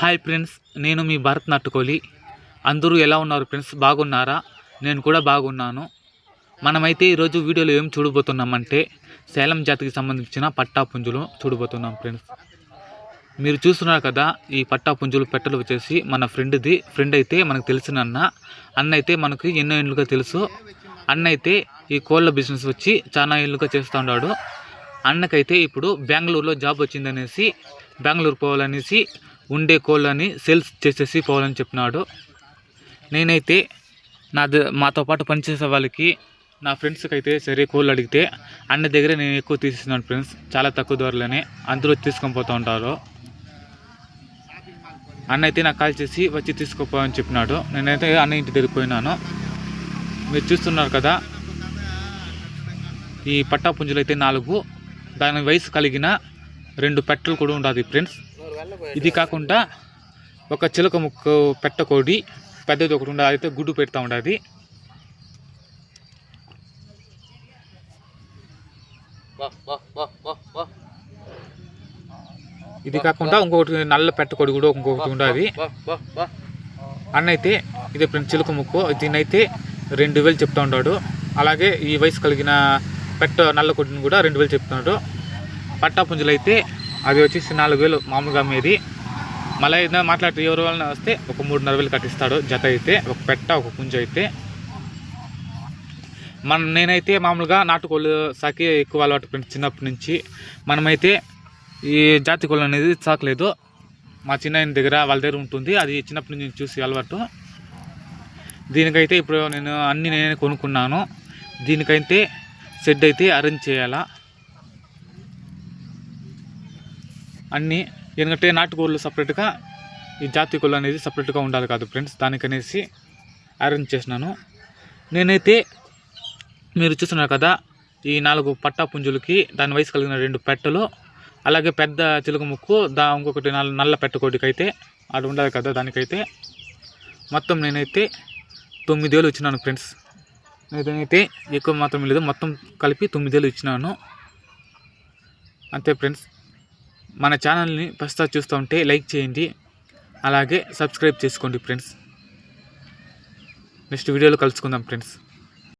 Hi friends నేను మీ భరత్ నట్టుకోలి అందరూ ఎలా ఉన్నారు ఫ్రెండ్స్? బాగున్నారా? నేను కూడా బాగున్నాను. మనమైతే ఈరోజు వీడియోలో ఏం చూడబోతున్నామంటే సేలం జాతికి సంబంధించిన పట్టా పుంజులు చూడబోతున్నాం ఫ్రెండ్స్. మీరు చూస్తున్నారు కదా ఈ పట్టా పుంజులు పెట్టలు వచ్చేసి మన ఫ్రెండ్ది. ఫ్రెండ్ అయితే మనకు తెలిసిన అన్న. అన్న అయితే మనకి ఎన్నో ఏళ్ళుగా తెలుసు. అన్న అయితే ఈ కోళ్ళ బిజినెస్ వచ్చి చాలా ఏళ్ళుగా చేస్తూ ఉన్నాడు. అన్నకైతే ఇప్పుడు బెంగళూరులో జాబ్ వచ్చిందనేసి బెంగళూరు పోవాలనేసి ఉండే కోళ్ళని సేల్స్ చేసేసి పోవాలని చెప్పినాడు. నేనైతే నా ద- మాతో పాటు పనిచేసే వాళ్ళకి నా ఫ్రెండ్స్కి అయితే సరే కోళ్ళు అడిగితే అన్న దగ్గర నేను ఎక్కువ తీసేస్తున్నాను ఫ్రెండ్స్ చాలా తక్కువ ధరలోనే అందరూ తీసుకొని పోతూ ఉంటారు. అన్న అయితే నాకు కాల్ చేసి వచ్చి తీసుకుపోవని చెప్పినాడు. నేనైతే అన్న ఇంటి దగ్గరికి పోయినాను. మీరు చూస్తున్నారు కదా ఈ పట్టా పుంజులు అయితే నాలుగు దాని వయసు కలిగిన రెండు పెట్టలు కూడా ఉండదు ఫ్రెండ్స్ ఇది కాకుండా ఒక చిలక ముక్క పెట్టకోడి పెద్దది ఒకటి ఉండదు అయితే గుడ్డు పెడతా ఉండదు ఇది కాకుండా ఇంకొకటి నల్ల పెట్టకోడి కూడా ఇంకొకటి ఉండదు అన్న అయితే ఇదే ఫ్రెండ్స్ చిలుక ముక్కు. దీన్నైతే రెండు వేలు చెప్తా ఉంటాడు అలాగే ఈ వయసు కలిగిన పెట్ట నల్ల కొట్టిని కూడా రెండు వేలు చెప్తున్నాడు పట్టా పుంజులు అయితే అది వచ్చేసి నాలుగు వేలు మామూలుగా అమ్మేది మళ్ళీ ఏదైనా మాట్లాడితే ఎవరి వలన వస్తే ఒక మూడున్నర వేలు కట్టిస్తాడు. జత అయితే ఒక పెట్ట ఒక పుంజ అయితే. మనం నేనైతే మామూలుగా నాటుకోళ్ళు సాకి ఎక్కువ అలవాటు చిన్నప్పటి నుంచి మనమైతే ఈ జాతి కోళ్ళు అనేది సాకలేదు. మా చిన్న దగ్గర వాళ్ళ దగ్గర ఉంటుంది. అది చిన్నప్పటి నుంచి చూసి అలవాటు. దీనికైతే ఇప్పుడు నేను అన్ని నేనే కొనుక్కున్నాను. దీనికైతే షెడ్ అయితే అరేంజ్ చేయాలా. అన్నీ ఎందుకంటే నాటుకోళ్ళు సపరేట్గా ఈ జాతి కోళ్ళు అనేది సపరేట్గా ఉండాలి కాదు ఫ్రెండ్స్. దానికనేసి అరేంజ్ చేసినాను. నేనైతే మీరు చూస్తున్నారు కదా ఈ నాలుగు పట్టా పుంజులకి దాని వయసు కలిగిన రెండు పెట్టలు అలాగే పెద్ద చిలుక ముక్కు దా ఇంకొకటి నల్ల నల్ల పెట్టకోటికైతే అది ఉండదు కదా దానికైతే. మొత్తం నేనైతే తొమ్మిది వేలు ఇచ్చినాను ఫ్రెండ్స్. నేనైతే ఎక్కువ మాత్రం లేదు మొత్తం కలిపి తొమ్మిది వేలు ఇచ్చినాను. అంతే ఫ్రెండ్స్. మన ఛానల్ని ఫస్ట్ చూస్తూ ఉంటే లైక్ చేయండి. అలాగే సబ్స్క్రైబ్ చేసుకోండి ఫ్రెండ్స్. నెక్స్ట్ వీడియోలో కలుసుకుందాం ఫ్రెండ్స్.